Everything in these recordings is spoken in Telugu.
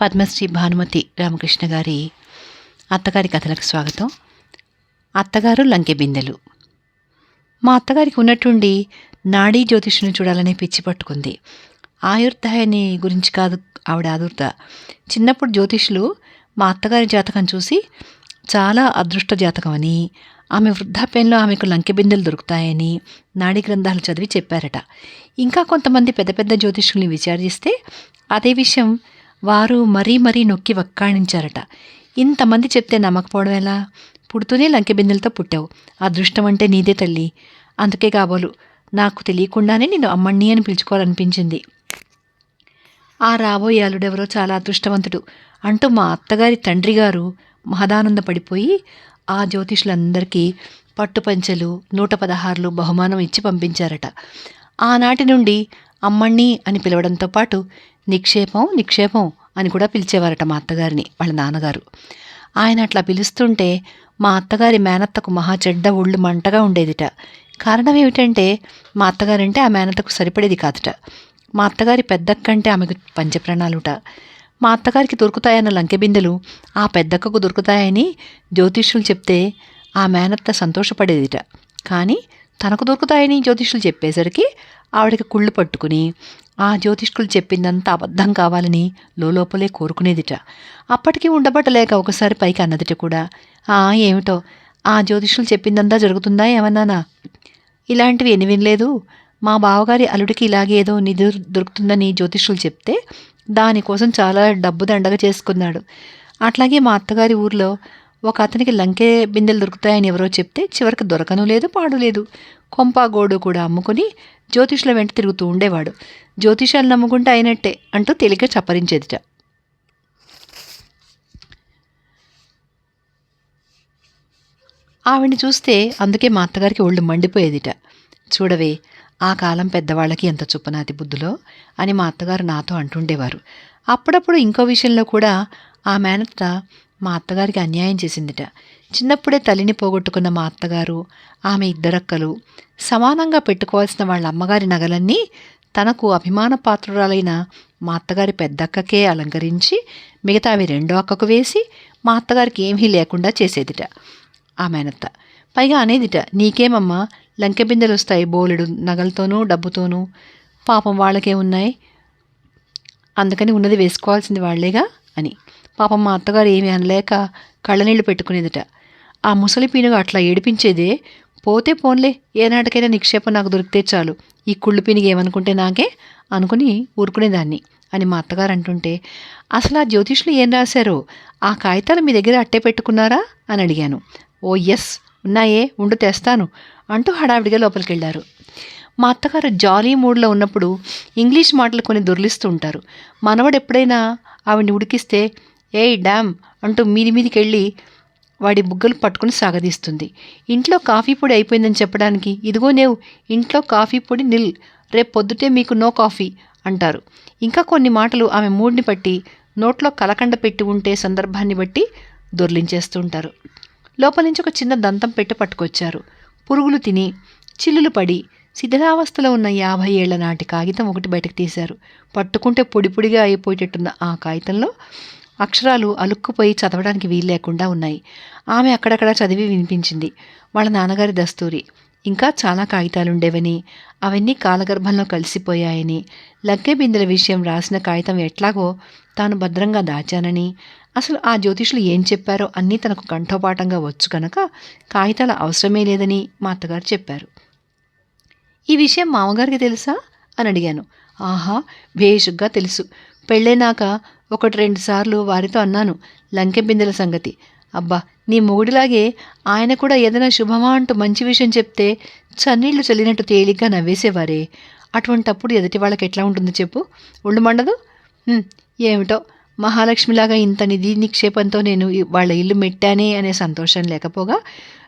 పద్మశ్రీ భానుమతి రామకృష్ణ గారి అత్తగారి కథలకు స్వాగతం. అత్తగారు లంకె బిందెలు. మా అత్తగారికి ఉన్నట్టుండి నాడీ జ్యోతిష్యుని చూడాలనే పిచ్చి పట్టుకుంది. ఆయుర్దాయని గురించి కాదు ఆవిడ ఆదుర్ద. చిన్నప్పుడు జ్యోతిష్యులు మా అత్తగారి జాతకం చూసి చాలా అదృష్ట జాతకం అని ఆమె వృద్ధాప్యంలో ఆమెకు లంకె బిందెలు దొరుకుతాయని నాడీ గ్రంథాలు చదివి చెప్పారట. ఇంకా కొంతమంది పెద్ద పెద్ద జ్యోతిష్యుల్ని విచారిస్తే అదే విషయం వారు మరీ మరీ నొక్కి వక్కాణించారట. ఇంతమంది చెప్తే నమ్మకపోవడం ఎలా? పుడుతూనే లంకె బిందెలతో పుట్టావు. అదృష్టం అంటే నీదే తల్లి. అందుకే కాబోలు నాకు తెలియకుండానే నేను అమ్మణ్ణి అని పిలుచుకోవాలనిపించింది. ఆ రాబోయే అల్లుడెవరో చాలా అదృష్టవంతుడు. అంటూ మా అత్తగారి తండ్రి గారు మహదానంద పడిపోయి ఆ జ్యోతిషులందరికీ పట్టుపంచెలు నూట పదహారులు బహుమానం ఇచ్చి పంపించారట. ఆనాటి నుండి అమ్మణ్ణి అని పిలవడంతో పాటు నిక్షేపం నిక్షేపం అని కూడా పిలిచేవారట మా అత్తగారిని వాళ్ళ నాన్నగారు. ఆయన అట్లా పిలుస్తుంటే మా అత్తగారి మేనత్తకు మహా చెడ్డ ఒళ్ళు మంటగా ఉండేదిట. కారణం ఏమిటంటే మా అత్తగారంటే ఆ మేనత్తకు సరిపడేది కాదుట. మా అత్తగారి పెద్దక్కంటే ఆమెకు పంచప్రాణాలుట. మా అత్తగారికి దొరుకుతాయన్న లంకెబిందెలు ఆ పెద్దక్కకు దొరుకుతాయని జ్యోతిష్యులు చెప్తే ఆ మేనత్త సంతోషపడేదిట. కానీ తనకు దొరుకుతాయని జ్యోతిష్యులు చెప్పేసరికి ఆవిడకి కుళ్ళు పట్టుకుని ఆ జ్యోతిష్కులు చెప్పిందంతా అబద్ధం కావాలని లోపలే కోరుకునేదిట. అప్పటికి ఉండబట్టలేక ఒకసారి పైకి అన్నదిట కూడా. ఆ ఏమిటో? ఆ జ్యోతిష్యులు చెప్పిందంతా జరుగుతుందా ఏమన్నానా? ఇలాంటివి ఎన్ని వినలేదు. మా బావగారి అల్లుడికి ఇలాగే ఏదో నిధి దొరుకుతుందని జ్యోతిష్యులు చెప్తే దానికోసం చాలా డబ్బు దండగ చేసుకున్నాడు. అట్లాగే మా అత్తగారి ఊర్లో ఒక అతనికి లంకే బిందెలు దొరుకుతాయని ఎవరో చెప్తే చివరికి దొరకను లేదు పాడు లేదు. కొంప గోడు కూడా అమ్ముకుని జ్యోతిష్ల వెంట తిరుగుతూ ఉండేవాడు. జ్యోతిషాలు నమ్ముకుంటే అయినట్టే అంటూ తేలిక చప్పరించేదిట. ఆవిడ్ని చూస్తే అందుకే మా అత్తగారికి ఒళ్ళు మండిపోయేదిట. చూడవే ఆ కాలం పెద్దవాళ్ళకి ఎంత చుప్పనాతి బుద్ధులో అని మా అత్తగారు నాతో అంటుండేవారు. అప్పుడప్పుడు ఇంకో విషయంలో కూడా ఆ మేనత్త మా అత్తగారికి అన్యాయం చేసిందిట. చిన్నప్పుడే తల్లిని పోగొట్టుకున్న మా అత్తగారు ఆమె ఇద్దరక్కలు సమానంగా పెట్టుకోవాల్సిన వాళ్ళ అమ్మగారి నగలన్నీ తనకు అభిమాన పాత్రురాలైన మా అత్తగారి పెద్దక్కకే అలంకరించి మిగతావి రెండో అక్కకు వేసి మా అత్తగారికి ఏమీ లేకుండా చేసేదిట. ఆమె మేనత్త పైగా అనేదిట నీకేమమ్మా లంకె బిందెలు వస్తాయి బోలెడు నగలతోనూ డబ్బుతోనూ? పాపం వాళ్ళకే ఉన్నాయి. అందుకని ఉన్నది వేసుకోవాల్సింది వాళ్ళేగా అని. పాపం మా అత్తగారు ఏమీ అనలేక కళ్ళనీళ్ళు పెట్టుకునేదిట. ఆ ముసలి పీనుగా అట్లా ఏడిపించేదే పోతే పోన్లే ఏనాటికైనా నిక్షేపం నాకు దొరికితే చాలు. ఈ కుళ్ళు పీనుగ ఏమనుకుంటే నాకే? అనుకుని ఊరుకునేదాన్ని అని మా అత్తగారు అంటుంటే అసలు ఆ జ్యోతిష్లు ఏం రాశారో? ఆ కాగితాలు మీ దగ్గర అట్టే పెట్టుకున్నారా? అని అడిగాను. ఓ ఎస్ ఉన్నాయే ఉండు తెస్తాను అంటూ హడావిడిగా లోపలికి వెళ్ళారు మా అత్తగారు జాలీ మూడ్లో ఉన్నప్పుడు ఇంగ్లీష్ మాటలు కొన్ని దొర్లిస్తూ ఉంటారు. మనవడు ఎప్పుడైనా ఆవిడ్ని ఉడికిస్తే ఏయ్ డామ్ అంటూ మీది మీదికి వెళ్ళి వాడి బుగ్గలు పట్టుకుని సాగదీస్తుంది. ఇంట్లో కాఫీ పొడి అయిపోయిందని చెప్పడానికి ఇదిగో నేవు ఇంట్లో కాఫీ పొడి నిల్ రేపు పొద్దుటే మీకు నో కాఫీ అంటారు. ఇంకా కొన్ని మాటలు ఆమె మూడ్ని బట్టి నోట్లో కలకండ పెట్టి ఉంటే సందర్భాన్ని బట్టి దొర్లించేస్తుంటారు. లోపల నుంచి ఒక చిన్న దంతం పెట్టి పట్టుకొచ్చారు. పురుగులు తిని చిల్లులు పడి శిథిలావస్థలో ఉన్న యాభై ఏళ్ళ నాటి కాగితం ఒకటి బయటకు తీశారు. పట్టుకుంటే పొడి పొడిగా అయిపోయేటట్టున్న ఆ కాగితంలో అక్షరాలు అలుక్కుపోయి చదవడానికి వీలు లేకుండా ఉన్నాయి. ఆమె అక్కడక్కడ చదివి వినిపించింది. వాళ్ళ నాన్నగారి దస్తూరి. ఇంకా చాలా కాగితాలు ఉండేవని అవన్నీ కాలగర్భంలో కలిసిపోయాయని లగ్గె బిందెల విషయం రాసిన కాగితం ఎట్లాగో తాను భద్రంగా దాచానని అసలు ఆ జ్యోతిషులు ఏం చెప్పారో అన్నీ తనకు కంఠోపాఠంగా వచ్చు కనుక కాగితాల అవసరమే లేదని మా అత్తగారు చెప్పారు. ఈ విషయం మామగారికి తెలుసా? అని అడిగాను. ఆహా భేషుగ్గా తెలుసు. పెళ్ళైనాక ఒకటి రెండు సార్లు వారితో అన్నాను లంకె బిందెల సంగతి. అబ్బా నీ మొగుడిలాగే ఆయన కూడా ఏదైనా శుభమా అంటూ మంచి విషయం చెప్తే చన్నీళ్ళు చల్లినట్టు తేలిగ్గా నవ్వేసేవారే. అటువంటప్పుడు ఎదుటి వాళ్ళకి ఎట్లా ఉంటుందో చెప్పు? ఒళ్ళు మండదు? ఏమిటో? మహాలక్ష్మిలాగా ఇంత నిధి నిక్షేపంతో నేను వాళ్ళ ఇల్లు మెట్టానే అనే సంతోషం లేకపోగా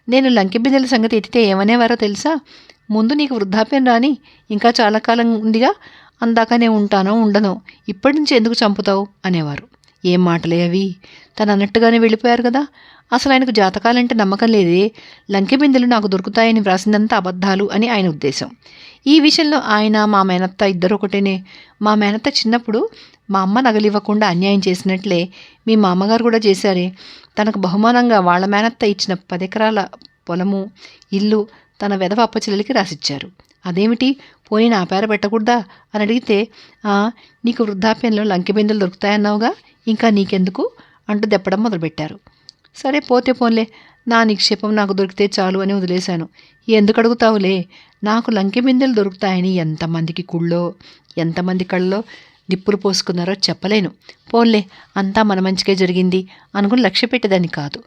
నేను లంకె బిందెల సంగతి ఎత్తితే ఏమనేవారో తెలుసా? ముందు నీకు వృద్ధాప్యం రాని ఇంకా చాలా కాలం ఉందిగా అందాకనే ఉంటానో ఉండనో ఇప్పటి నుంచి ఎందుకు చంపుతావు? అనేవారు. ఏం మాటలే అవి? తను అన్నట్టుగానే వెళ్ళిపోయారు కదా? అసలు ఆయనకు జాతకాలంటే నమ్మకం లేదే. లంకె బిందెలు నాకు దొరుకుతాయని వ్రాసిందంతా అబద్ధాలు అని ఆయన ఉద్దేశం. ఈ విషయంలో ఆయన మా మేనత్త ఇద్దరు ఒకటేనే. మా మేనత్త చిన్నప్పుడు మా అమ్మ నగలివ్వకుండా అన్యాయం చేసినట్లే మీ మామగారు కూడా చేశారే. తనకు బహుమానంగా వాళ్ళ మేనత్త ఇచ్చిన పదెకరాల పొలము ఇల్లు తన వెధవ అప్పచెల్లెలికి రాసిచ్చారు. అదేమిటి? పోనీ నా పేర పెట్టకూడదా? అని అడిగితే నీకు వృద్ధాప్యంలో లంకెబిందెలు దొరుకుతాయన్నావుగా ఇంకా నీకెందుకు? అంటూ దెప్పడం మొదలుపెట్టారు. సరే పోతే పోన్లే. నా నిక్షేపం నాకు దొరికితే చాలు అని వదిలేశాను. ఎందుకు అడుగుతావులే? నాకు లంకెబిందెలు దొరుకుతాయని ఎంతమందికి కుళ్ళో ఎంతమంది కళ్ళలో నిప్పులు పోసుకున్నారో చెప్పలేను. పోన్లే అంతా మన మంచికే జరిగింది అనుకుని లక్ష్య పెట్టేదాన్ని కాదు.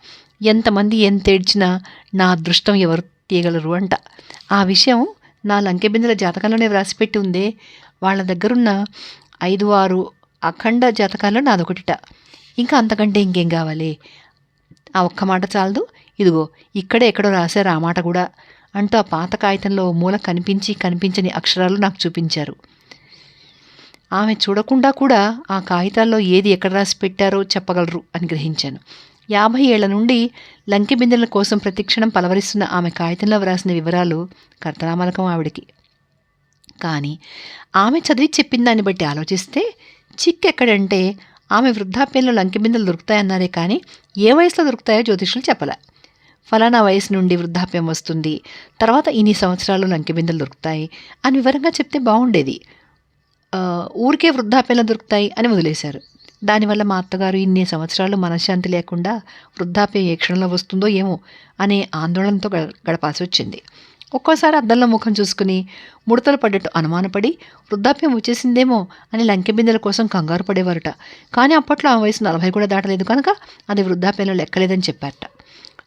ఎంతమంది ఎంత ఏడ్చినా నా అదృష్టం ఎవరు తీయగలరు అంట. ఆ విషయం నా లంకెబిందెల జాతకంలోనే వ్రాసిపెట్టి ఉందే వాళ్ళ దగ్గరున్న ఐదు ఆరు అఖండ జాతకాల్లో నాదొకటిట. ఇంకా అంతకంటే ఇంకేం కావాలి? ఆ ఒక్క మాట చాలదు. ఇదిగో ఇక్కడే ఎక్కడో రాశారు ఆ మాట కూడా. అంటూ ఆ పాత కాగితంలో మూల కనిపించి కనిపించని అక్షరాలు నాకు చూపించారు. ఆమె చూడకుండా కూడా ఆ కాగితాల్లో ఏది ఎక్కడ రాసి పెట్టారో చెప్పగలరు అని గ్రహించాను. యాభై ఏళ్ళ నుండి లంకె బిందెల కోసం ప్రతిక్షణం పలవరిస్తున్న ఆమె కాగితంలో వ్రాసిన వివరాలు కర్తనామలకం ఆవిడికి. కానీ ఆమె చదివి చెప్పిన దాన్ని బట్టి ఆలోచిస్తే చిక్ ఎక్కడంటే ఆమె వృద్ధాప్యంలో లంకె బిందెలు దొరుకుతాయన్నారే కానీ ఏ వయసులో దొరుకుతాయో జ్యోతిషులు చెప్పలే. ఫలానా వయసు నుండి వృద్ధాప్యం వస్తుంది తర్వాత ఇన్ని సంవత్సరాలు లంకె బిందెలు దొరుకుతాయి అని వివరంగా చెప్తే బాగుండేది. ఊరికే వృద్ధాప్యంలో దొరుకుతాయి అని వదిలేశారు. దానివల్ల మా అత్తగారు ఇన్ని సంవత్సరాలు మనశ్శాంతి లేకుండా వృద్ధాప్యం ఏ క్షణంలో వస్తుందో ఏమో అనే ఆందోళనతో గడ- గడపాల్సి వచ్చింది. ఒక్కోసారి అద్దంలో ముఖం చూసుకుని ముడతలు పడ్డట్టు అనుమానపడి వృద్ధాప్యం వచ్చేసిందేమో అని లంకె బిందెల కోసం కంగారు పడేవారట. కానీ అప్పట్లో ఆ వయసు నలభై కూడా దాటలేదు కనుక అది వృద్ధాప్యంలో లెక్కలేదని చెప్పారట.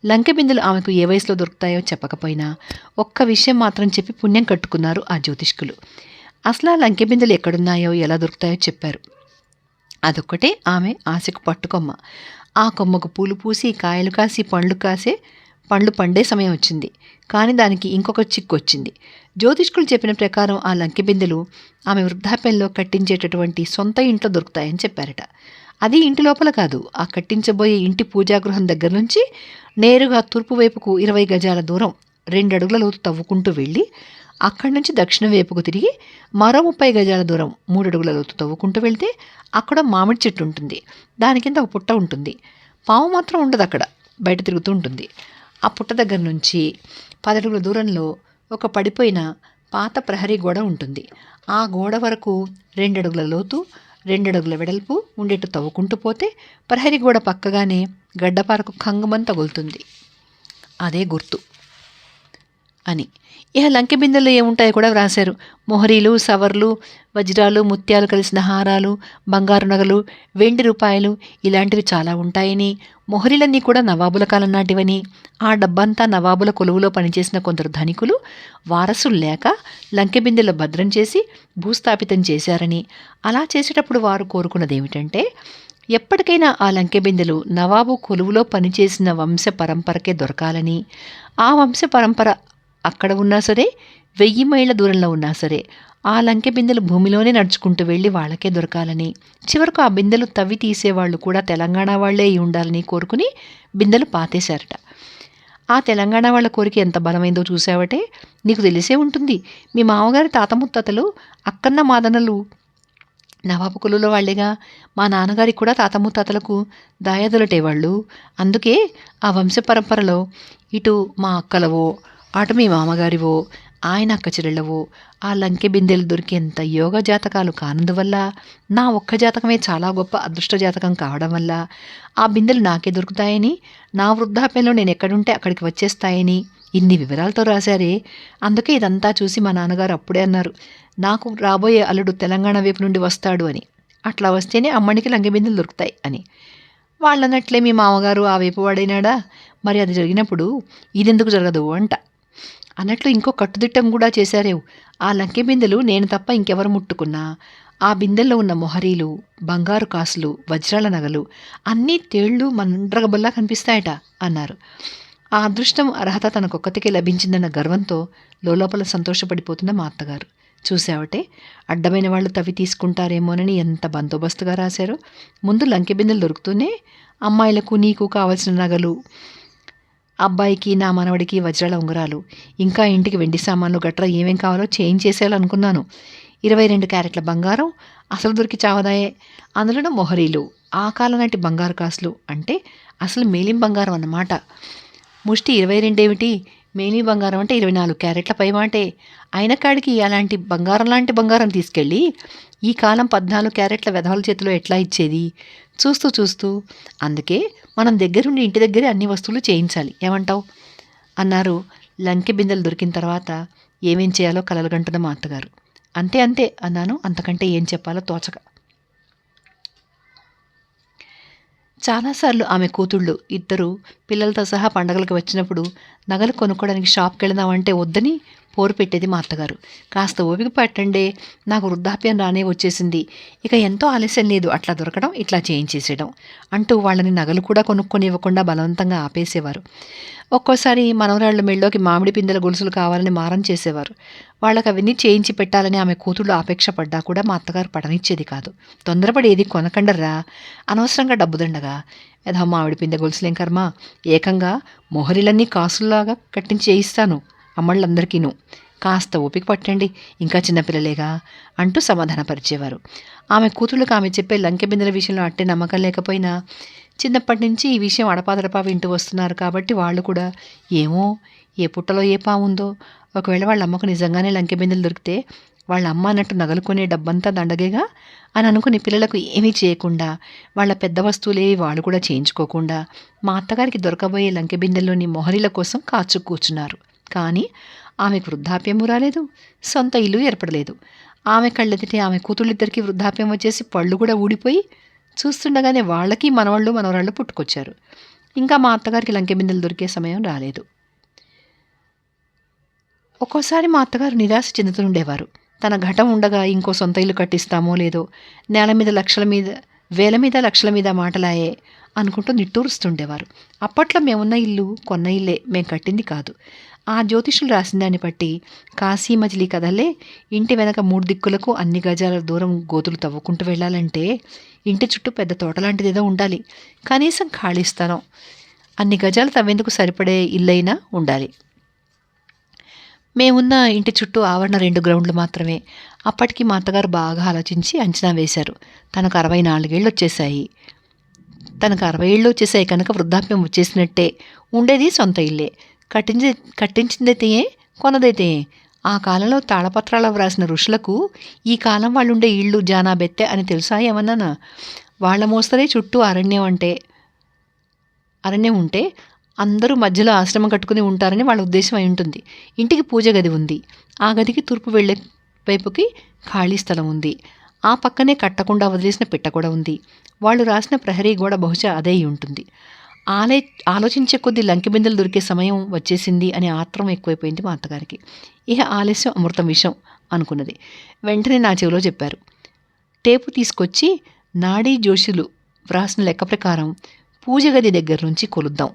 లంకె బిందెలు ఆమెకు ఏ వయసులో దొరుకుతాయో చెప్పకపోయినా ఒక్క విషయం మాత్రం చెప్పి పుణ్యం కట్టుకున్నారు ఆ జ్యోతిష్కులు. అసలు ఆ లంకె బిందెలు ఎక్కడున్నాయో ఎలా దొరుకుతాయో చెప్పారు. అదొక్కటే ఆమె ఆశకు పట్టుకొమ్మ. ఆ కొమ్మకు పూలు పూసి కాయలు కాసి పండ్లు కాసే పండ్లు పండే సమయం వచ్చింది. కానీ దానికి ఇంకొక చిక్కు వచ్చింది. జ్యోతిష్కులు చెప్పిన ప్రకారం ఆ లంకెబిందెలు ఆమె వృద్ధాప్యంలో కట్టించేటటువంటి సొంత ఇంట్లో దొరుకుతాయని చెప్పారట. అది ఇంటి లోపల కాదు. ఆ కట్టించబోయే ఇంటి పూజాగృహం దగ్గర నుంచి నేరుగా తూర్పు వైపుకు ఇరవై గజాల దూరం రెండు అడుగుల లోతు తవ్వుకుంటూ వెళ్ళి అక్కడి నుంచి దక్షిణ వైపుకు తిరిగి మరో ముప్పై గజాల దూరం మూడు అడుగుల లోతు తవ్వుకుంటూ వెళ్తే అక్కడ మామిడి చెట్టు ఉంటుంది. దాని కింద ఒక పుట్ట ఉంటుంది. పాము మాత్రం ఉండదు అక్కడ. బయట తిరుగుతూ ఉంటుంది. ఆ పుట్ట దగ్గర నుంచి పదడుగుల దూరంలో ఒక పడిపోయిన పాత ప్రహరీ గోడ ఉంటుంది. ఆ గోడ వరకు రెండడుగుల లోతు రెండడుగుల వెడల్పు ఉండేట్టు తవ్వుకుంటూ పోతే ప్రహరీ గోడ పక్కగానే గడ్డపారకు కంగమని తగులుతుంది అదే గుర్తు. అని. ఇక లంకె బిందెల్లో ఏముంటాయో కూడా వ్రాశారు. మొహరీలు సవర్లు వజ్రాలు ముత్యాలు కలిసిన హారాలు బంగారు నగలు వెండి రూపాయలు ఇలాంటివి చాలా ఉంటాయని. మొహరీలన్నీ కూడా నవాబుల కాలం నాటివని. ఆ డబ్బంతా నవాబుల కొలువులో పనిచేసిన కొందరు ధనికులు వారసులు లేక లంకెబిందెలు భద్రం చేసి భూస్థాపితం చేశారని. అలా చేసేటప్పుడు వారు కోరుకున్నది ఏమిటంటే ఎప్పటికైనా ఆ లంకెబిందెలు నవాబు కొలువులో పనిచేసిన వంశ పరంపరకే దొరకాలని. ఆ వంశ పరంపర అక్కడ ఉన్నా సరే వెయ్యి మైళ్ళ దూరంలో ఉన్నా సరే ఆ లంకె బిందెలు భూమిలోనే నడుచుకుంటూ వెళ్ళి వాళ్ళకే దొరకాలని. చివరకు ఆ బిందెలు తవ్వి తీసేవాళ్ళు కూడా తెలంగాణ వాళ్ళే అయి ఉండాలని కోరుకుని బిందెలు పాతేశారట. ఆ తెలంగాణ వాళ్ళ కోరిక ఎంత బలమైందో చూసావటే? నీకు తెలిసే ఉంటుంది మీ మామగారి తాత ముత్తాతలు అక్కన్న మాదనలు. నవాబు కులలో వాళ్ళేగా మా నాన్నగారికి కూడా తాత ముత్తాతలకు దాయాదులటేవాళ్ళు. అందుకే ఆ వంశ పరంపరలో ఇటు మా అక్కలవో అటు మీ మామగారివో ఆయన అక్క చెల్లెళ్ళవో ఆ లంకె బిందెలు దొరికేంత యోగ జాతకాలు కానందువల్ల నా ఒక్క జాతకమే చాలా గొప్ప అదృష్ట జాతకం కావడం వల్ల ఆ బిందెలు నాకే దొరుకుతాయని నా వృద్ధాప్యంలో నేను ఎక్కడుంటే అక్కడికి వచ్చేస్తాయని ఇన్ని వివరాలతో రాశారే. అందుకే ఇదంతా చూసి మా నాన్నగారు అప్పుడే అన్నారు నాకు రాబోయే అల్లుడు తెలంగాణ వైపు నుండి వస్తాడు అని. అట్లా వస్తేనే అమ్మడికి లంకె బిందెలు దొరుకుతాయి అని. వాళ్ళన్నట్లే మీ మామగారు ఆ వైపు వాడైనాడా? మరి అది జరిగినప్పుడు ఇదెందుకు జరగదు అంట. అన్నట్లు ఇంకో కట్టుదిట్టం కూడా చేశారేవు. ఆ లంకె బిందెలు నేను తప్ప ఇంకెవరు ముట్టుకున్నా. ఆ బిందెల్లో ఉన్న మొహరీలు బంగారు కాసులు వజ్రాల నగలు అన్నీ తేళ్ళు మండ్రగబల్లా కనిపిస్తాయట అన్నారు. ఆ అదృష్టం అర్హత తనకొక్కతికే లభించిందన్న గర్వంతో లోపల సంతోషపడిపోతున్న మా అత్తగారు. చూసావటే అడ్డమైన వాళ్ళు తవ్వి తీసుకుంటారేమోనని ఎంత బందోబస్తుగా రాశారో. ముందు లంకె బిందెలు దొరుకుతూనే అమ్మాయిలకు నీకు కావలసిన నగలు అబ్బాయికి నా మనవడికి వజ్రాల ఉంగరాలు. ఇంకా ఇంటికి వెండి సామాన్లు గట్రా ఏమేం కావాలో చేంజ్ చేసేయాలనుకున్నాను. ఇరవై రెండు క్యారెట్ల బంగారం అసలు దొరికి చావదాయే. అందులోనూ మొహరీలు ఆ కాలం నాటి బంగారు కాసులు అంటే అసలు మేలిం బంగారం అన్నమాట. ముష్టి ఇరవై రెండేమిటి? మేలి బంగారం అంటే ఇరవై నాలుగు క్యారెట్ల పైమాటే అయిన కాడికి అలాంటి బంగారం లాంటి బంగారం తీసుకెళ్ళి ఈ కాలం పద్నాలుగు క్యారెట్ల వెధవల చేతిలో ఎట్లా ఇచ్చేది? చూస్తూ చూస్తూ. అందుకే మనం దగ్గరుండి ఇంటి దగ్గరే అన్ని వస్తువులు చేయించాలి. ఏమంటావు? అన్నారు. లంకె బిందెలు దొరికిన తర్వాత ఏమేం చేయాలో కలలుగంటున్న మా అత్తగారు. అంతే అంతే అన్నాను. అంతకంటే ఏం చెప్పాలో తోచక. చాలాసార్లు ఆమె కూతుళ్ళు ఇద్దరు పిల్లలతో సహా పండగలకు వచ్చినప్పుడు నగలు కొనుక్కోవడానికి షాప్కి వెళదామంటే వద్దని పోరు పెట్టేది మా అత్తగారు. కాస్త ఓపిక పట్టండి నాకు వృద్ధాప్యం రానే వచ్చేసింది. ఇక ఎంతో ఆలస్యం లేదు అట్లా దొరకడం ఇట్లా చేయించేసేయడం అంటూ వాళ్ళని నగలు కూడా కొనుక్కొని ఇవ్వకుండా బలవంతంగా ఆపేసేవారు. ఒక్కోసారి మనవరాళ్ళ మెళ్ళోకి మామిడి పిందెల గొలుసులు కావాలని మారం చేసేవారు. వాళ్ళకి అవన్నీ చేయించి పెట్టాలని ఆమె కూతుళ్ళు ఆపేక్ష పడ్డా కూడా మా అత్తగారు పడనిచ్చేది కాదు. తొందరపడి ఏది కొనకండరా అనవసరంగా డబ్బు దండగా ఏదో మామిడి పిందె గొలుసులేం కర్మ? ఏకంగా మొహరిలన్నీ కాసుల్లాగా కట్టించి చేయిస్తాను. అమ్మళ్ళందరికీను. కాస్త ఓపిక పట్టండి ఇంకా చిన్నపిల్లలేగా అంటూ సమాధానపరిచేవారు. ఆమె కూతుళ్ళకి ఆమె చెప్పే లంకె బిందెల విషయంలో అట్టే నమ్మకం లేకపోయినా చిన్నప్పటి నుంచి ఈ విషయం అడపాదడపా వింటూ వస్తున్నారు కాబట్టి వాళ్ళు కూడా ఏమో ఏ పుట్టలో ఏ పావుందో ఒకవేళ వాళ్ళ అమ్మకు నిజంగానే లంకె బిందెలు దొరికితే వాళ్ళ అమ్మ అన్నట్టు నగలుకునే డబ్బంతా దండగేగా? అని అనుకుని పిల్లలకు ఏమీ చేయకుండా వాళ్ళ పెద్ద వస్తువులేవి వాళ్ళు కూడా చేయించుకోకుండా మా అత్తగారికి దొరకబోయే లంకె బిందెల్లోని మొహరీల కోసం కాచు కూర్చున్నారు. కానీ ఆమెకు వృద్ధాప్యము రాలేదు సొంత ఇల్లు ఏర్పడలేదు. ఆమె కళ్ళెదిటే ఆమె కూతుళ్ళిద్దరికీ వృద్ధాప్యం వచ్చేసి పళ్ళు కూడా ఊడిపోయి చూస్తుండగానే వాళ్ళకి మనవాళ్ళు మనవరాళ్ళు పుట్టుకొచ్చారు. ఇంకా మా అత్తగారికి లంకె బిందెలు దొరికే సమయం రాలేదు. ఒక్కోసారి మా అత్తగారు నిరాశ చెందుతుండేవారు తన ఘటం ఉండగా ఇంకో సొంత ఇల్లు కట్టిస్తామో లేదో నేల మీద లక్షల మీద వేల మీద లక్షల మీద మాటలాయే అనుకుంటూ నిట్టూరుస్తుండేవారు. అప్పట్లో మేమున్న ఇల్లు కొన్న ఇల్లే మేం కట్టింది కాదు. ఆ జ్యోతిషులు రాసిన దాన్ని బట్టి కాశీ మజిలీ కథలే ఇంటి వెనక మూడు దిక్కులకు అన్ని గజాల దూరం గోతులు తవ్వుకుంటూ వెళ్ళాలంటే ఇంటి చుట్టూ పెద్ద తోట లాంటిదేదో ఉండాలి. కనీసం ఖాళీ స్థలం అన్ని గజాలు తవ్వేందుకు సరిపడే ఇల్లైనా ఉండాలి. మేమున్న ఇంటి చుట్టూ ఆవరణ రెండు గ్రౌండ్లు మాత్రమే. అప్పటికి మా అత్తగారు బాగా ఆలోచించి అంచనా వేశారు. తనకు అరవై నాలుగేళ్ళు వచ్చేసాయి తనకు అరవై ఏళ్ళు వచ్చేసాయి కనుక వృద్ధాప్యం వచ్చేసినట్టే. ఉండేది సొంత ఇల్లే. కట్టించి కట్టించిందైతే కొనదైతే ఆ కాలంలో తాళపత్రాలు వ్రాసిన ఋషులకు ఈ కాలం వాళ్ళు ఉండే ఇళ్ళు జానా బెత్తె అని తెలుసా ఏమన్నానా? వాళ్ళ మోస్తరే చుట్టూ అరణ్యం అంటే అరణ్యం ఉంటే అందరూ మధ్యలో ఆశ్రమం కట్టుకుని ఉంటారని వాళ్ళ ఉద్దేశం అయి ఉంటుంది. ఇంటికి పూజ గది ఉంది. ఆ గదికి తూర్పు వెళ్ళే వైపుకి ఖాళీ స్థలం ఉంది. ఆ పక్కనే కట్టకుండా వదిలేసిన పిట్ట కూడా ఉంది. వాళ్ళు రాసిన ప్రహరీ గోడ బహుశా అదే అయి ఉంటుంది. ఆలయ ఆలోచించే కొద్ది లంకిబిందెలు దొరికే సమయం వచ్చేసింది అనే ఆత్రం ఎక్కువైపోయింది మా అత్తగారికి. ఇహ ఆలస్యం అమృతం విషయం అనుకున్నది. వెంటనే నా చెవిలో చెప్పారు. టేపు తీసుకొచ్చి నాడీ జోషులు వ్రాసిన లెక్క ప్రకారం పూజ గది దగ్గర నుంచి కొలుద్దాం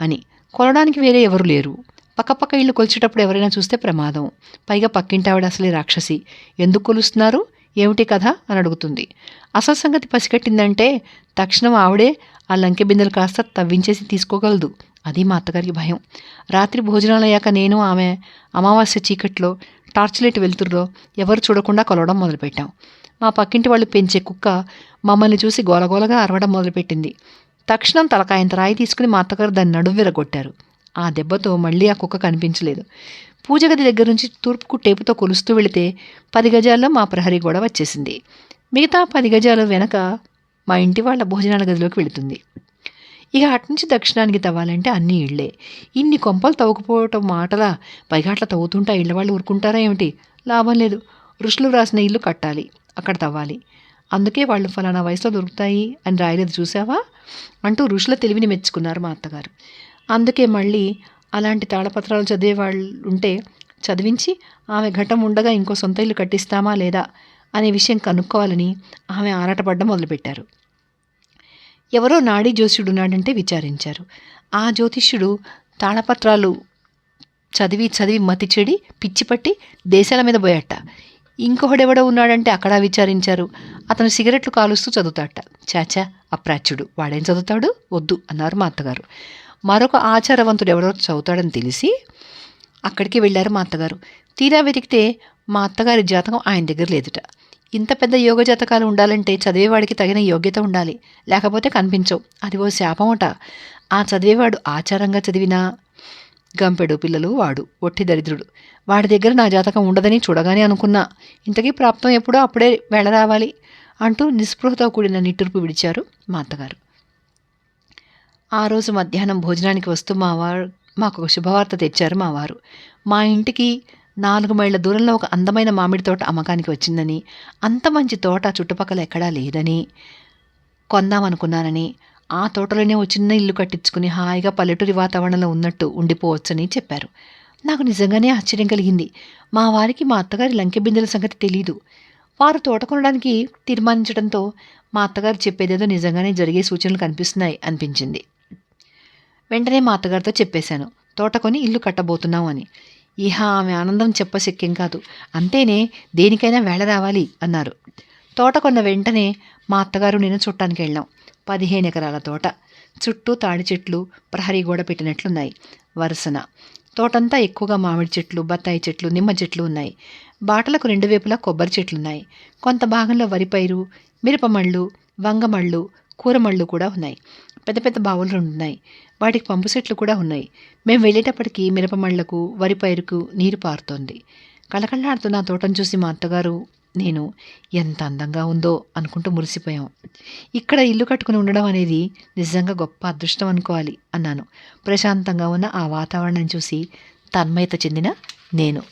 అని. కొలడానికి వేరే ఎవరు లేరు. పక్కపక్క ఇల్లు కొలిచేటప్పుడు ఎవరైనా చూస్తే ప్రమాదం. పైగా పక్కింటి ఆవిడ అసలే రాక్షసి. ఎందుకు కొలుస్తున్నారు? ఏమిటి కథ? అని అడుగుతుంది. అసలు సంగతి పసిగట్టిందంటే తక్షణం ఆవిడే ఆ లంకె బిందెలు కాస్త తవ్వించేసి తీసుకోగలదు. అది మా అత్తగారికి భయం. రాత్రి భోజనాలు అయ్యాక నేను ఆమె అమావాస్య చీకట్లో టార్చ్ లైట్ వెలుతురులో ఎవరు చూడకుండా కొలవడం మొదలుపెట్టాం. మా పక్కింటి వాళ్ళు పెంచే కుక్క మమ్మల్ని చూసి గోలగోలగా అరవడం మొదలుపెట్టింది. తక్షణం తలకాయంత రాయి తీసుకుని మా అత్తగారు దాన్ని నడుము విరగొట్టారు ఆ దెబ్బతో మళ్ళీ ఆ కుక్క కనిపించలేదు. పూజ గది దగ్గర నుంచి తూర్పుకు టేపుతో కొలుస్తూ వెళితే పది గజాల్లో మా ప్రహరీ గోడ వచ్చేసింది. మిగతా పది గజాలు వెనక మా ఇంటి వాళ్ళ భోజనాల గదిలోకి వెళుతుంది. ఇక అటునుంచి దక్షిణానికి తవ్వాలంటే అన్ని ఇళ్ళే. ఇన్ని కొంపలు తవ్వుకుపోవటం మాటలా పైగా అట్లా తవ్వుతుంటే ఇళ్ళ వాళ్ళు ఊరుకుంటారా ఏమిటి? లాభం లేదు. ఋషులు రాసిన ఇల్లు కట్టాలి. అక్కడ తవ్వాలి. అందుకే వాళ్ళు ఫలానా వయసులో దొరుకుతాయి అని రాయలేదు చూసావా అంటూ ఋషుల తెలివిని మెచ్చుకున్నారు మా అత్తగారు. అందుకే మళ్ళీ అలాంటి తాళపత్రాలు చదివే వాళ్ళు ఉంటే చదివించి ఆమె ఘటం ఉండగా ఇంకో సొంత ఇల్లు కట్టిస్తామా లేదా అనే విషయం కనుక్కోవాలని ఆమె ఆరాటపడ్డం మొదలుపెట్టారు. ఎవరో నాడీ జ్యోతిష్యుడు ఉన్నాడంటే విచారించారు. ఆ జ్యోతిష్యుడు తాళపత్రాలు చదివి చదివి మతి చెడి పిచ్చిపట్టి దేశాల మీద పోయాట. ఇంకొకడెవడో ఉన్నాడంటే అక్కడ విచారించారు. అతను సిగరెట్లు కాలుస్తూ చదువుతాట. చాచా అప్రాచ్యుడు. వాడేం చదువుతాడు? వద్దు అన్నారు మా అత్తగారు. మరొక ఆచారవంతుడు ఎవరో చదువుతాడని తెలిసి అక్కడికి వెళ్ళారు మా అత్తగారు. తీరా వెతికితే మా అత్తగారి జాతకం ఆయన దగ్గర లేదుట. ఇంత పెద్ద యోగ జాతకాలు ఉండాలంటే చదివేవాడికి తగిన యోగ్యత ఉండాలి. లేకపోతే కనిపించవు. అది ఓ శాపమట. ఆ చదివేవాడు ఆచారంగా చదివినా గంపెడు పిల్లలు వాడు. ఒట్టి దరిద్రుడు. వాడి దగ్గర నా జాతకం ఉండదని చూడగానే అనుకున్నా. ఇంతకీ ప్రాప్తం ఎప్పుడో అప్పుడే వెళ్ళరావాలి అంటూ నిస్పృహతో కూడిన నిట్టూర్పు విడిచారు మా అత్తగారు ఆ రోజు మధ్యాహ్నం భోజనానికి వస్తూ మా వారు మాకు ఒక శుభవార్త తెచ్చారు మా వారు. మా ఇంటికి నాలుగు మైళ్ళ దూరంలో ఒక అందమైన మామిడి తోట అమ్మకానికి వచ్చిందని అంత మంచి తోట చుట్టుపక్కల ఎక్కడా లేదని కొందామనుకున్నానని ఆ తోటలోనే ఓ చిన్న ఇల్లు కట్టించుకుని హాయిగా పల్లెటూరి వాతావరణంలో ఉన్నట్టు ఉండిపోవచ్చని చెప్పారు. నాకు నిజంగానే ఆశ్చర్యం కలిగింది. మా వారికి మా అత్తగారి లంకె బిందెల సంగతి తెలీదు. వారు తోట కొనడానికి తీర్మానించడంతో మా అత్తగారు చెప్పేదేదో నిజంగానే జరిగే సూచనలు కనిపిస్తున్నాయి అనిపించింది. వెంటనే మా అత్తగారితో చెప్పేశాను. తోట కొని ఇల్లు కట్టబోతున్నాం అని. ఇహ ఆమె ఆనందం చెప్పశక్యం కాదు. అంతేనే దేనికైనా వేళ రావాలి అన్నారు. తోట కొన్న వెంటనే మా అత్తగారు నేను చుట్టానికి వెళ్ళాం. పదిహేను ఎకరాల తోట. చుట్టూ తాడి చెట్లు ప్రహరీ గోడ పెట్టినట్లున్నాయి. వరుసన. తోటంతా ఎక్కువగా మామిడి చెట్లు బత్తాయి చెట్లు నిమ్మ చెట్లు ఉన్నాయి. బాటలకు రెండు వైపులా కొబ్బరి చెట్లున్నాయి. కొంత భాగంలో వరి పైరు మిరపమళ్ళు వంగమళ్ళు కూరమళ్ళు కూడా ఉన్నాయి. పెద్ద పెద్ద బావులు ఉన్నాయి. వాటికి పంపు సెట్లు కూడా ఉన్నాయి. మేము వెళ్ళేటప్పటికి మిరపమళ్ళకు వరి పైరుకు నీరు పారుతోంది. కళకళలాడుతున్న ఆ తోటను చూసి మా అత్తగారు నేను ఎంత అందంగా ఉందో అనుకుంటూ మురిసిపోయాం. ఇక్కడ ఇల్లు కట్టుకుని ఉండడం అనేది నిజంగా గొప్ప అదృష్టం అనుకోవాలి అన్నాను. ప్రశాంతంగా ఉన్న ఆ వాతావరణం చూసి తన్మయత చెందిన నేను.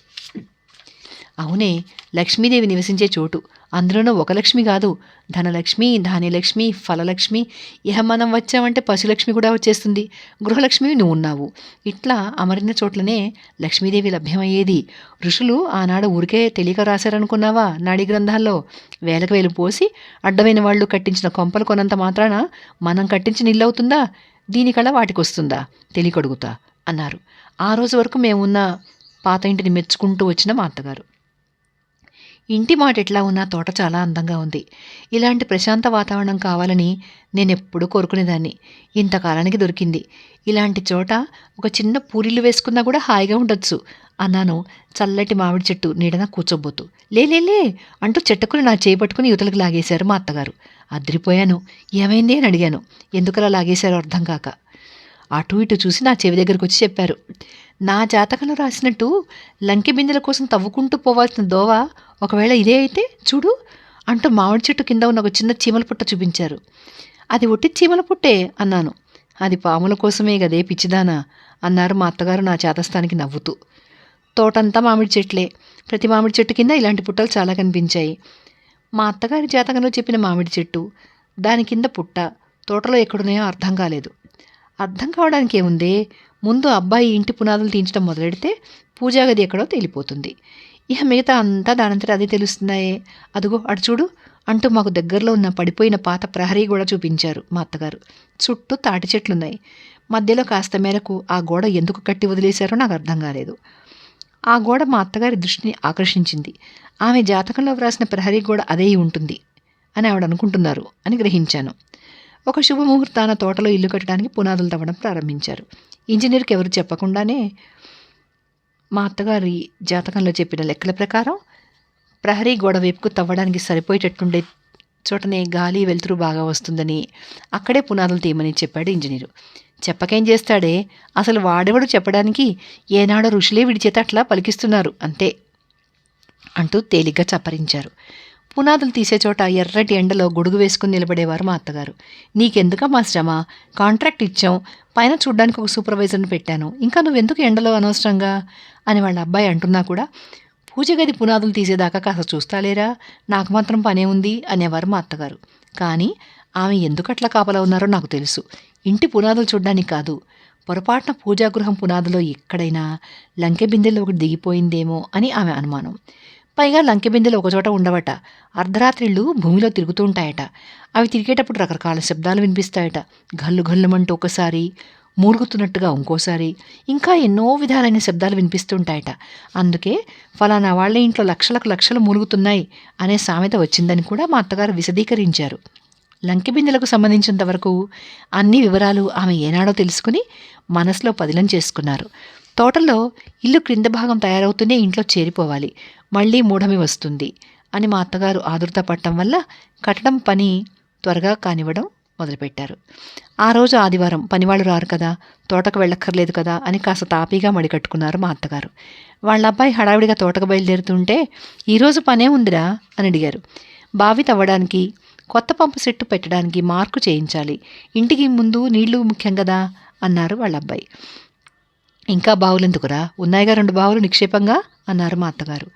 అవునే లక్ష్మీదేవి నివసించే చోటు. అందులోనూ ఒక లక్ష్మి కాదు ధనలక్ష్మి ధాన్యలక్ష్మి ఫలలక్ష్మి. ఇహ మనం వచ్చామంటే పశులక్ష్మి కూడా వచ్చేస్తుంది. గృహలక్ష్మి నువ్వు ఉన్నావు. ఇట్లా అమరిన చోట్లనే లక్ష్మీదేవి లభ్యమయ్యేది. ఋషులు ఆనాడు ఊరికే తెలియక రాశారనుకున్నావా నాడి గ్రంథాల్లో? వేలకు వేలు పోసి అడ్డమైన వాళ్ళు కట్టించిన కొంపలు కొనంత మాత్రాన మనం కట్టించిన ఇల్లు అవుతుందా? దీనికల్లా వాటికొస్తుందా? తెలియకడుగుతా అన్నారు. ఆ రోజు వరకు మేమున్న పాత ఇంటిని మెచ్చుకుంటూ వచ్చిన మా అత్తగారు. ఇంటి మాట ఎట్లా ఉన్నా తోట చాలా అందంగా ఉంది. ఇలాంటి ప్రశాంత వాతావరణం కావాలని నేను ఎప్పుడూ కోరుకునేదాన్ని. ఇంతకాలానికి దొరికింది. ఇలాంటి చోట ఒక చిన్న పూరిల్లు వేసుకున్నా కూడా హాయిగా ఉండొచ్చు అన్నాను చల్లటి మామిడి చెట్టు నీడన కూర్చోబోతూ. లేలేలే లే అంటూ చెట్టుకుని నా చేయి పట్టుకుని యువతలకు లాగేశారు మా అత్తగారు. అదిరిపోయాను. ఏమైంది అని అడిగాను. ఎందుకలా లాగేశారో అర్థం కాక. అటు ఇటు చూసి నా చెవి దగ్గరకు వచ్చి చెప్పారు. నా జాతకంలో రాసినట్టు లంకె బిందెల కోసం తవ్వుకుంటూ పోవాల్సిన దోవ ఒకవేళ ఇదే అయితే చూడు అంటూ మామిడి చెట్టు కింద ఉన్న ఒక చిన్న చీమల పుట్ట చూపించారు. అది ఒట్టి చీమల పుట్టే అన్నాను. అది పాముల కోసమే గదే పిచ్చిదానా అన్నారు మా అత్తగారు నా చేతస్థానికి నవ్వుతూ. తోటంతా మామిడి చెట్లే. ప్రతి మామిడి చెట్టు కింద ఇలాంటి పుట్టలు చాలా కనిపించాయి. మా అత్తగారి జాతకంలో చెప్పిన మామిడి చెట్టు దాని కింద పుట్ట తోటలో ఎక్కడున్నాయో అర్థం కాలేదు. అర్థం కావడానికి ఏముంది ముందు అబ్బాయి ఇంటి పునాదులు తీయించడం మొదలెడితే పూజా గది ఎక్కడో తేలిపోతుంది. ఇక మిగతా అంతా దానంతట అది తెలుస్తున్నాయే. అదిగో అటు చూడు. అంటూ మాకు దగ్గరలో ఉన్న పడిపోయిన పాత ప్రహరీ గోడ చూపించారు మా అత్తగారు. చుట్టూ తాటి చెట్లున్నాయి. మధ్యలో కాస్త మేరకు ఆ గోడ ఎందుకు కట్టి వదిలేశారో నాకు అర్థం కాలేదు. ఆ గోడ మా అత్తగారి దృష్టిని ఆకర్షించింది. ఆమె జాతకంలో వ్రాసిన ప్రహరీ గోడ అదే ఉంటుంది అని ఆవిడ అనుకుంటున్నారు అని గ్రహించాను. ఒక శుభముహూర్తాన తోటలో ఇల్లు కట్టడానికి పునాదులు తవ్వడం ప్రారంభించారు. ఇంజనీర్కి ఎవరు చెప్పకుండానే మా అత్తగారి జాతకంలో చెప్పిన లెక్కల ప్రకారం ప్రహరీ గోడ వైపుకు తవ్వడానికి సరిపోయేటట్టుండే చోటనే గాలి వెలుతురు బాగా వస్తుందని అక్కడే పునాదులు తీయమని చెప్పాడు ఇంజనీరు. చెప్పకేం చేస్తాడే? అసలు వాడెవడు చెప్పడానికి? ఏనాడో ఋషులే విడిచేత అట్లా పలికిస్తున్నారు అంతే అంటూ తేలిగ్గా చప్పరించారు. పునాదులు తీసే చోట ఎర్రటి ఎండలో గొడుగు వేసుకుని నిలబడేవారు మా అత్తగారు. నీకెందుకమ్మా శ్రమ? కాంట్రాక్ట్ ఇచ్చాం. పైన చూడ్డానికి ఒక సూపర్వైజర్ని పెట్టాను. ఇంకా నువ్వెందుకు ఎండలో అనవసరంగా? అని వాళ్ళ అబ్బాయి అంటున్నా కూడా పూజ గది పునాదులు తీసేదాకా కాస్త చూస్తాలేరా నాకు మాత్రం పనే ఉంది అనేవారు మా అత్తగారు. కానీ ఆమె ఎందుకు అట్లా కాపలా ఉన్నారో నాకు తెలుసు. ఇంటి పునాదులు చూడ్డానికి కాదు. పొరపాటున పూజాగృహం పునాదులో ఎక్కడైనా లంకె బిందెలో ఒకటి దిగిపోయిందేమో అని ఆమె అనుమానం. పైగా లంకె బిందెలు ఒకచోట ఉండవట. అర్ధరాత్రిళ్ళు భూమిలో తిరుగుతూ ఉంటాయట అవి తిరిగేటప్పుడు రకరకాల శబ్దాలు వినిపిస్తాయట. గల్లు గల్లుమంటూ ఒకసారి మూలుగుతున్నట్టుగా ఇంకోసారి ఇంకా ఎన్నో విధాలైన శబ్దాలు వినిపిస్తుంటాయట. అందుకే ఫలానా వాళ్ళ ఇంట్లో లక్షలకు లక్షలు మూలుగుతున్నాయి అనే సామెత వచ్చిందని కూడా మా అత్తగారు విశదీకరించారు. లంకె బిందెలకు సంబంధించినంత వరకు అన్ని వివరాలు ఆమె ఏనాడో తెలుసుకుని మనసులో పదిలం చేసుకున్నారు. తోటలో ఇల్లు క్రింద భాగం తయారవుతూనే ఇంట్లో చేరిపోవాలి. మళ్ళీ మూఢమి వస్తుంది అని మా అత్తగారు ఆదుర్త పట్టడం వల్ల కట్టడం పని త్వరగా కానివ్వడం మొదలుపెట్టారు. ఆ రోజు ఆదివారం పనివాళ్ళు రారు కదా తోటకు వెళ్ళక్కర్లేదు కదా అని కాస్త తాపీగా మడికట్టుకున్నారు మా అత్తగారు. వాళ్ళ అబ్బాయి హడావిడిగా తోటకు బయలుదేరుతుంటే ఈరోజు పనే ఉందిరా అని అడిగారు. బావి తవ్వడానికి కొత్త పంపు సెట్టు పెట్టడానికి మార్కు చేయించాలి. ఇంటికి ముందు నీళ్ళు ముఖ్యం కదా అన్నారు వాళ్ళ అబ్బాయి ఇంకా బావులెందుకురా? ఉన్నాయిగా రెండు బావులు నిక్షేపంగా? అన్నారు మా అత్తగారు.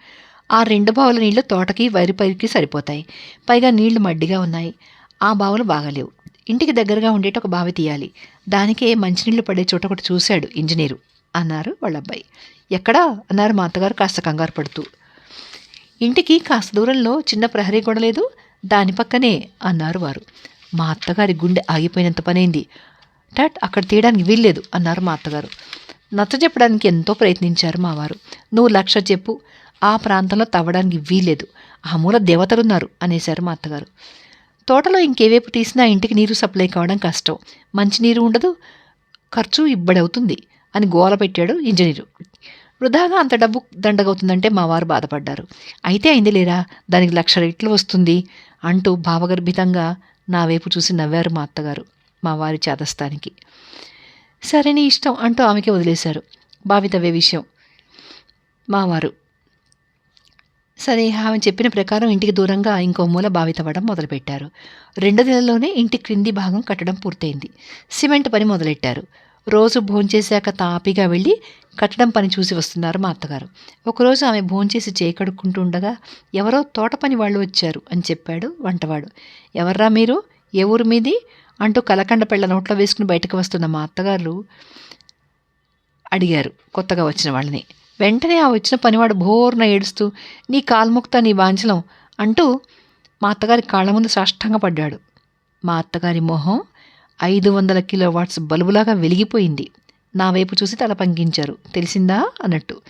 ఆ రెండు బావుల నీళ్ళు తోటకి వరి పైరుకి సరిపోతాయి. పైగా నీళ్ళు మడ్డిగా ఉన్నాయి. ఆ బావులు బాగలేవు. ఇంటికి దగ్గరగా ఉండేట ఒక బావి తీయాలి. దానికే మంచినీళ్ళు పడే చోట ఒకటి చూశాడు ఇంజనీరు అన్నారు వాళ్ళ అబ్బాయి ఎక్కడా? అన్నారు మా అత్తగారు కాస్త కంగారు పడుతూ. ఇంటికి కాస్త దూరంలో చిన్న ప్రహరీ గోడ లేదు. దాని పక్కనే అన్నారు వారు. మా అత్తగారి గుండె ఆగిపోయినంత పనైంది. టట్ అక్కడ తీయడానికి వీల్లేదు అన్నారు మా అత్తగారు. నచ్చ చెప్పడానికి ఎంతో ప్రయత్నించారు మా వారు నువ్వు లక్ష చెప్పు. ఆ ప్రాంతంలో తవ్వడానికి వీలేదు ఆ మూల దేవతలున్నారు అనేశారు మా అత్తగారు. తోటలో ఇంకేవైపు తీసినా ఇంటికి నీరు సప్లై కావడం కష్టం. మంచినీరు ఉండదు. ఖర్చు ఇబ్బడవుతుంది అని గోల పెట్టాడు ఇంజనీరు. వృధాగా అంత డబ్బు దండగవుతుందంటే మా వారు బాధపడ్డారు. అయితే అయింది లేరా? దానికి లక్ష రెట్లు వస్తుంది అంటూ భావగర్భితంగా నా వైపు చూసి నవ్వారు మా అత్తగారు మా వారి చేతస్థానికి. సరే నీ ఇష్టం అంటూ ఆమెకి వదిలేశారు. బావి తవ్వే విషయం. మావారు సరే ఆమె చెప్పిన ప్రకారం ఇంటికి దూరంగా ఇంకో మూల బావితవ్వడం మొదలుపెట్టారు. రెండు నెలల్లోనే ఇంటి క్రింది భాగం కట్టడం పూర్తయింది. సిమెంట్ పని మొదలెట్టారు. రోజు భోంచేశాక తాపిగా వెళ్ళి కట్టడం పని చూసి వస్తున్నారు మా అత్తగారు. ఒకరోజు ఆమె భోంచేసి చేకడుక్కుంటూ ఉండగా ఎవరో తోట పని వాళ్ళు వచ్చారు అని చెప్పాడు వంటవాడు. ఎవర్రా మీరు? ఏ ఊరు మీది? అంటూ కలకండ పెళ్ళ నోట్లో వేసుకుని బయటకు వస్తున్న మా అత్తగారు అడిగారు కొత్తగా వచ్చిన వాళ్ళని. వెంటనే ఆ వచ్చిన పనివాడు భోర్న ఏడుస్తూ నీ కాల్ముక్త నీ వాంఛలం అంటూ మా అత్తగారి కాళ్ళ ముందు సాష్టంగా పడ్డాడు. మా అత్తగారి మొహం ఐదు వందల కిలో వాట్స్ బల్బులాగా వెలిగిపోయింది. నా వైపు చూసి తల పంకించారు తెలిసిందా? అన్నట్టు.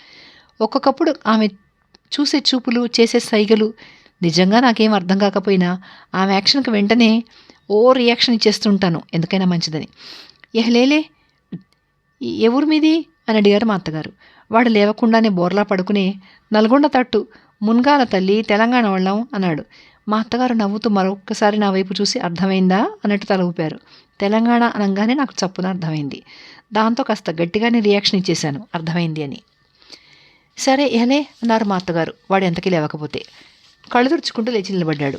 ఒక్కొక్కప్పుడు ఆమె చూసే చూపులు చేసే సైగలు నిజంగా నాకేం అర్థం కాకపోయినా ఆమె యాక్షన్కి వెంటనే ఓ రియాక్షన్ ఇచ్చేస్తుంటాను. ఎందుకైనా మంచిదని. ఎహ్లేలే ఏ మీది? అని అడిగారు మా అత్తగారు. వాడు లేవకుండానే బోర్లా పడుకుని నల్గొండ తట్టు మున్గాల తల్లి తెలంగాణ వాళ్ళం అన్నాడు. మా అత్తగారు నవ్వుతూ మరొక్కసారి నా వైపు చూసి అర్థమైందా? అన్నట్టు తల ఊపారు. తెలంగాణ అనగానే నాకు చప్పున అర్థమైంది. దాంతో కాస్త గట్టిగానే రియాక్షన్ ఇచ్చేశాను. అర్థమైంది అని. సరే ఎహలే అన్నారు మా అత్తగారు. వాడు ఎంతకీ లేవకపోతే. కళ్ళు తుడుచుకుంటూ లేచి నిలబడ్డాడు.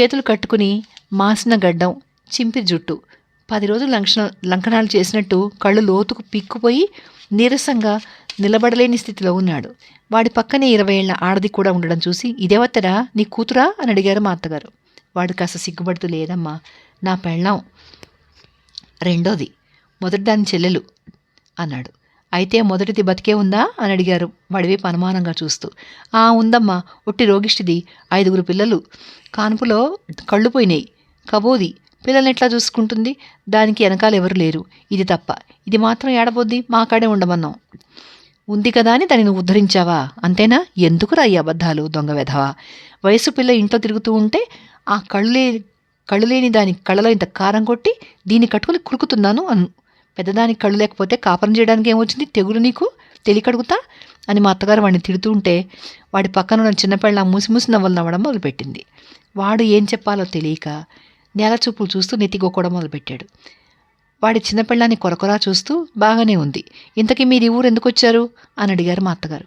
చేతులు కట్టుకుని మాసిన గడ్డం చింపి జుట్టు. పది రోజులు లంక్షణ లంకనాలు చేసినట్టు కళ్ళు లోతుకు పిక్కుపోయి నీరసంగా నిలబడలేని స్థితిలో ఉన్నాడు. వాడి పక్కనే ఇరవై ఏళ్ళ ఆడది కూడా ఉండడం చూసి ఇదేవత్తరా నీ కూతురా? అని అడిగారు మా అత్తగారు. వాడు కాస్త సిగ్గుపడుతూ లేదమ్మా. నా పెళ్ళాం రెండోది. మొదటి దాని చెల్లెలు అన్నాడు. అయితే మొదటిది బతికే ఉందా? అని అడిగారు వాడివైపు అనుమానంగా చూస్తూ. ఆ ఉందమ్మా. ఒట్టి రోగిష్టిది ఐదుగురు పిల్లలు. కాన్పులో కళ్ళు పోయినాయి. కబోది పిల్లల్ని ఎట్లా చూసుకుంటుంది? దానికి వెనకాల ఎవరు లేరు. ఇది తప్ప. ఇది మాత్రం ఏడబోద్ది? మా కాడే ఉండమన్నాం. ఉంది కదా అని దానిని ఉద్ధరించావా? అంతేనా? ఎందుకురా ఈ అబద్ధాలు దొంగ వెధవా? వయసు పిల్ల ఇంట్లో తిరుగుతూ ఉంటే ఆ కళ్ళు లే కళ్ళు లేని దాని కళ్ళలో ఇంత కారం కొట్టి దీన్ని కట్టుకుని కురుకుతున్నాను అను. పెద్దదానికి కళ్ళు లేకపోతే కాపురం చేయడానికి ఏమొచ్చింది? తెగులు నీకు? తెలియకడుగుతా అని మా అత్తగారు వాడిని తిడుతూ ఉంటే వాడి పక్కన ఉన్న చిన్నపిల్ల మూసి మూసి నవ్వులు నవ్వడం మొదలుపెట్టింది. వాడు ఏం చెప్పాలో తెలియక నేల చూపులు చూస్తూ నెత్తిగొక్కడం మొదలుపెట్టాడు. వాడి చిన్నపిల్లాన్ని కొరకొరా చూస్తూ బాగానే ఉంది. ఇంతకీ మీరు ఈ ఊరు ఎందుకు వచ్చారు? అని అడిగారు మా అత్తగారు.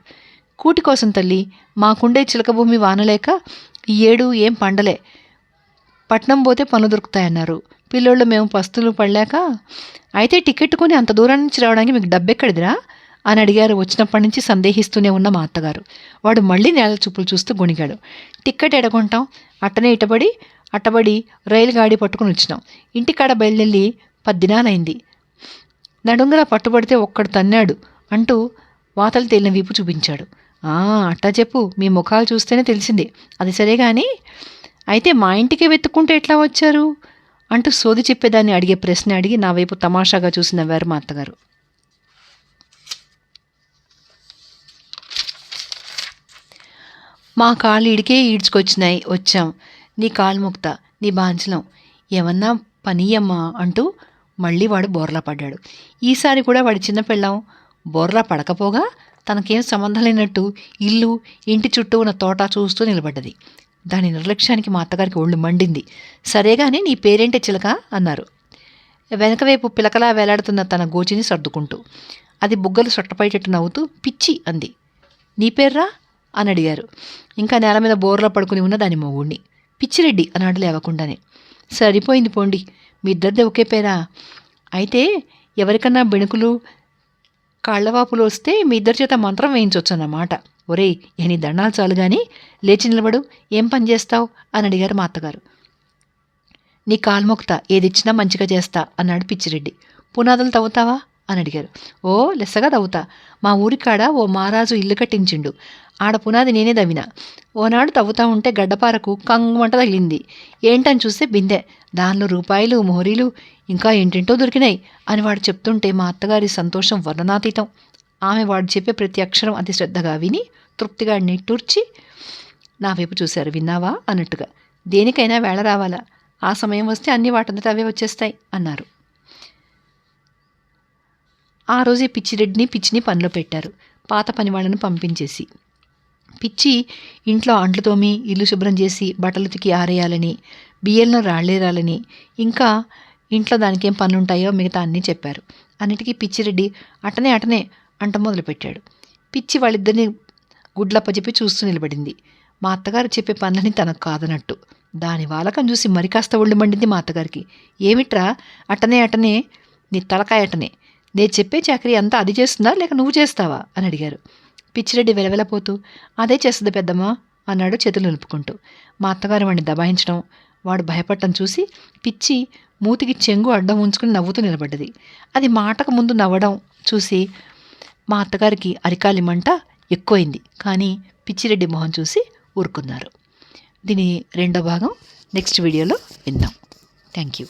కూటి కోసం తల్లి మాకుండే చిలక భూమి వానలేక ఈ ఏడు ఏం పండలే. పట్నం పోతే పనులు దొరుకుతాయన్నారు. పిల్లోళ్ళు మేము పస్తులు పడలేక అయితే టికెట్ కొని అంత దూరం నుంచి రావడానికి మీకు డబ్బెక్కడిదిరా? అని అడిగారు. వచ్చినప్పటి నుంచి సందేహిస్తూనే ఉన్న మా అత్తగారు. వాడు మళ్ళీ నేల చూపులు చూస్తూ గొణిగాడు. టిక్కెట్ ఎడగొంటాం. అట్టనే ఇటబడి అట్టబడి రైలు గాడి పట్టుకుని వచ్చినాం. ఇంటికాడ బయలుదేరి పద్దినాలైంది. నడుంగలా పట్టుబడితే ఒక్కడు తన్నాడు అంటూ వాతలు తేలిన వీపు చూపించాడు. "ఆ, అట్టా చెప్పు మీ ముఖాలు చూస్తేనే తెలిసింది. అది సరే కానీ అయితే మా ఇంటికే వెతుక్కుంటే ఎట్లా వచ్చారు? అంటూ సోది చెప్పేదాన్ని అడిగే ప్రశ్న అడిగి నా వైపు తమాషాగా చూసి నవ్వారు మా అత్తగారు. మా కాళ్ళు ఇడికే ఈడ్చుకొచ్చినాయి. వచ్చాం. నీ కాల్ముక్త నీ బాంచలం. ఏమన్నా పనియమ్మా అంటూ మళ్ళీ వాడు బోర్లా పడ్డాడు. ఈసారి కూడా వాడి చిన్న పెళ్ళాం బోర్లా పడకపోగా తనకేం సంబంధం లేనట్టు ఇల్లు ఇంటి చుట్టూ ఉన్న తోట చూస్తూ నిలబడ్డది. దాని నిర్లక్ష్యానికి మా అత్తగారికి ఒళ్ళు మండింది. సరేగానే నీ పేరేంటి చిలక అన్నారు. వెనకవైపు పిలకలా వేలాడుతున్న తన గోచిని సర్దుకుంటూ. అది బుగ్గలు సొట్టపడేటట్టు నవ్వుతూ పిచ్చి అంది. నీ పేర్రా? అని అడిగారు. ఇంకా నేల మీద బోర్లా పడుకుని ఉన్న దాని మొగుడిని పిచ్చిరెడ్డి అన్నాడు లేవకుండానే. సరిపోయింది పోండి మీ ఇద్దరిది ఒకే పేరా? అయితే ఎవరికన్నా బెణుకులు కాళ్ళవాపులు వస్తే మీ ఇద్దరి చేత మంత్రం వేయించవచ్చు అన్నమాట ఒరేయ్ ఎన్ని దండాలు చాలు గాని లేచి నిలబడు ఏం పని చేస్తావు? అని అడిగారు మా అత్తగారు. నీ కాల్మొక్త ఏదిచ్చినా మంచిగా చేస్తా అన్నాడు పిచ్చిరెడ్డి. పునాదులు తవ్వుతావా? అని అడిగారు. ఓ లెస్సగా తవ్వుతా. మా ఊరికాడ ఓ మహారాజు ఇల్లు కట్టించిండు. ఆడ పునాది నేనే దవ్విన ఓనాడు తవ్వుతా ఉంటే గడ్డపారకు కంగుమంట తగిలింది. ఏంటని చూస్తే బిందె. దానిలో రూపాయలు మోరీలు ఇంకా ఏంటేంటో దొరికినాయి అని వాడు చెప్తుంటే మా అత్తగారి సంతోషం వర్ణనాతీతం. ఆమె వాడు చెప్పే ప్రతి అక్షరం అతి శ్రద్ధగా విని తృప్తిగా నిట్టూర్చి నా వైపు చూశారు. విన్నావా? అన్నట్టుగా. దేనికైనా వేళ రావాలా? ఆ సమయం వస్తే అన్ని వాటంతట అవే వచ్చేస్తాయి అన్నారు. ఆ రోజే పిచ్చిరెడ్డిని పిచ్చిని పనిలో పెట్టారు. పాత పనివాళ్ళను పంపించేసి. పిచ్చి ఇంట్లో అంట్లు తోమి ఇల్లు శుభ్రం చేసి బట్టలు ఉతికి ఆరేయాలని బియ్యంలో రాళ్ళేరాలని ఇంకా ఇంట్లో దానికేం పనులుంటాయో మిగతా అన్నీ చెప్పారు. అన్నిటికీ పిచ్చిరెడ్డి అటనే అటనే అంట మొదలుపెట్టాడు. పిచ్చి వాళ్ళిద్దరిని గుడ్లప్ప చెప్పి చూస్తూ నిలబడింది. మా అత్తగారు చెప్పే పనులని తనకు కాదనట్టు. దాని వాలకం చూసి మరి కాస్త ఒళ్ళు మండింది మా అత్తగారికి. ఏమిట్రా? అటనే అటనే నీ తలకాయ అటనే. నేను చెప్పే చాకరీ అంతా అది చేస్తుందా లేక నువ్వు చేస్తావా? అని అడిగారు. పిచ్చిరెడ్డి వెలవెలపోతూ అదే చేస్తుంది పెద్దమ్మా అన్నాడు చేతులు నిలుపుకుంటూ. మా అత్తగారు వాడిని దబాయించడం వాడు భయపడటం చూసి పిచ్చి మూతికి చెంగు అడ్డం ఉంచుకుని నవ్వుతూ నిలబడ్డది. అది మాటకు ముందు నవ్వడం చూసి మా అత్తగారికి అరికాలి మంట ఎక్కువైంది. కానీ పిచ్చిరెడ్డి మొహం చూసి ఊరుకున్నారు. దీని రెండో భాగం నెక్స్ట్ వీడియోలో విందాం. Thank you.